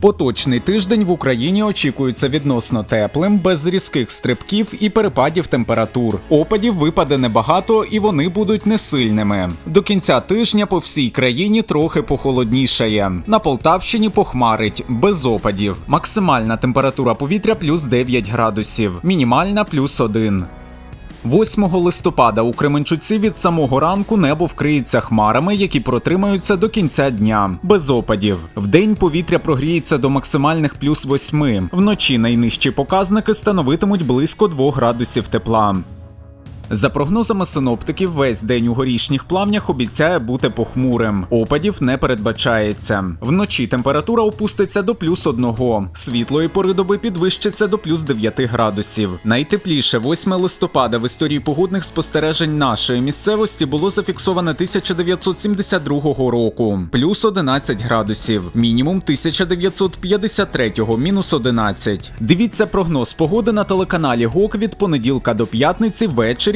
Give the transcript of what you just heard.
Поточний тиждень в Україні очікується відносно теплим, без різких стрибків і перепадів температур. Опадів випаде небагато і вони будуть несильними. До кінця тижня по всій країні трохи похолоднішає. На Полтавщині похмарить, без опадів. Максимальна температура повітря плюс 9 градусів, мінімальна плюс 1. 8 листопада у Кременчуці від самого ранку небо вкриється хмарами, які протримаються до кінця дня, без опадів. Вдень повітря прогріється до максимальних плюс 8. Вночі найнижчі показники становитимуть близько 2 градусів тепла. За прогнозами синоптиків, весь день у горішніх плавнях обіцяє бути похмурим. Опадів не передбачається. Вночі температура опуститься до плюс одного. Світлої пори доби підвищиться до плюс 9 градусів. Найтепліше 8 листопада в історії погодних спостережень нашої місцевості було зафіксоване 1972 року, плюс 11 градусів, мінімум 1953 мінус 11. Дивіться прогноз погоди на телеканалі ГОК від понеділка до п'ятниці ввечері